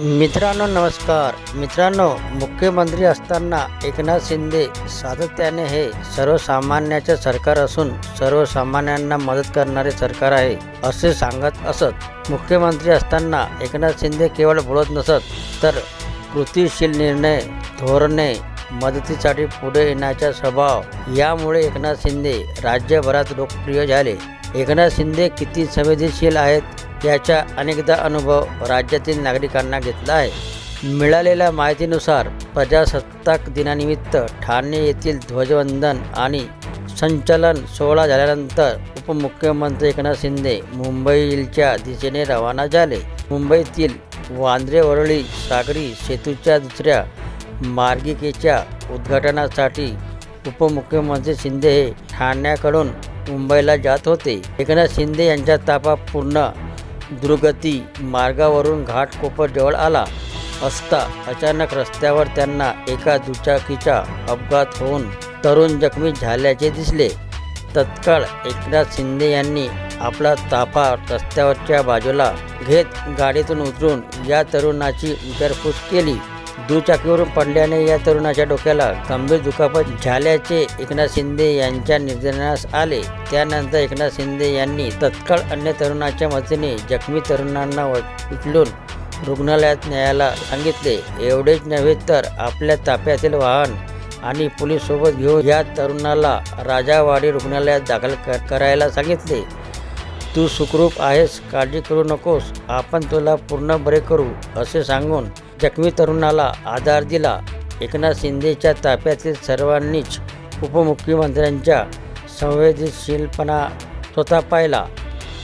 मित्रांनो नमस्कार. मित्रांनो मुख्यमंत्री असताना एकनाथ शिंदे सातत्याने हे सर्वसामान्याचे सरकार असून सर्वसामान्यांना मदत करणारे सरकार आहे असे सांगत असत. मुख्यमंत्री असताना एकनाथ शिंदे केवळ बोलत नसत तर कृतीशील निर्णय धोरणे मदतीसाठी पुढे येण्याचा स्वभाव यामुळे एकनाथ शिंदे राज्यभरात लोकप्रिय झाले. एकनाथ शिंदे किती संवेदनशील आहेत याचा अनेकदा अनुभव राज्यातील नागरिकांना घेतला आहे. मिळालेल्या माहितीनुसार प्रजासत्ताक दिनानिमित्त ठाणे येथील ध्वजवंदन आणि संचलन सोहळा झाल्यानंतर उपमुख्यमंत्री एकनाथ शिंदे मुंबईच्या दिशेने रवाना झाले. मुंबईतील वांद्रे वरळी सागरी सेतूच्या दुसऱ्या मार्गिकेच्या उद्घाटनासाठी उपमुख्यमंत्री शिंदे हे ठाण्याकडून मुंबईला जात होते. एकनाथ शिंदे यांच्या तापा पूर्ण दुर्गती मार्गावरून घाटकोपर आला असता अचानक रस्त्यावर त्यांना एका दुचाकीचा अपघात होऊन तरुण जखमी झाल्याचे दिसले. तत्काळ एकनाथ शिंदे यांनी आपला ताफा रस्त्यावरच्या बाजूला घेत गाडीतून उतरून या तरुणाची विचारपूस केली. दुचाकीवरून पडल्याने या तरुणाच्या डोक्याला गंभीर दुखापत झाल्याचे एकनाथ शिंदे यांच्या निदर्शनास आले. त्यानंतर एकनाथ शिंदे यांनी तत्काळ अन्य तरुणाच्या मदतीने जखमी तरुणांना व- उचलून रुग्णालयात न्यायला सांगितले. एवढेच नव्हे तर आपल्या ताफ्यातील वाहन आणि पोलीस सोबत घेऊन या तरुणाला राजावाडी रुग्णालयात दाखल क- करायला सांगितले. तू सुखरूप आहेस काळजी करू नकोस आपण तुला पूर्ण बरे करू असे सांगून जखमी तरुणाला आधार दिला. एकनाथ शिंदेच्या ताफ्यातील सर्वांनीच उपमुख्यमंत्र्यांच्या संवेदनशीलपणा स्वतः पाहिला.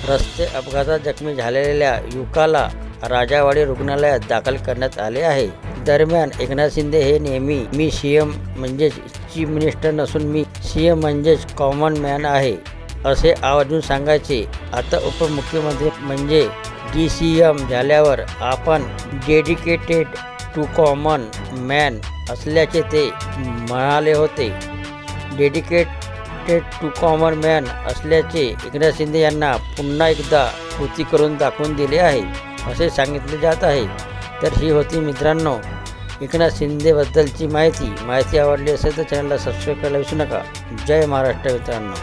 रस्ते अपघातात जखमी झालेल्या युवकाला राजावाडी रुग्णालयात दाखल करण्यात आले आहे. दरम्यान एकनाथ शिंदे हे नेहमी मी सी एम म्हणजेच चीफ मिनिस्टर नसून मी सी एम म्हणजेच कॉमन मॅन आहे. असे आवर्जून सांगायचे. आता उपमुख्यमंत्री म्हणजे डी सी एम झाल्यावर आपण डेडिकेटेड टू कॉमन मॅन असल्याचे ते म्हणाले होते. डेडिकेटेड टू कॉमन मॅन असल्याचे एकनाथ शिंदे यांना पुन्हा एकदा कृती करून दाखवून दिले आहे असे सांगितले जात आहे. तर ही होती मित्रांनो एकनाथ शिंदेबद्दलची माहिती. माहिती आवडली असेल तर चॅनलला सबस्क्राईब करायला विसरू नका. जय महाराष्ट्र मित्रांनो.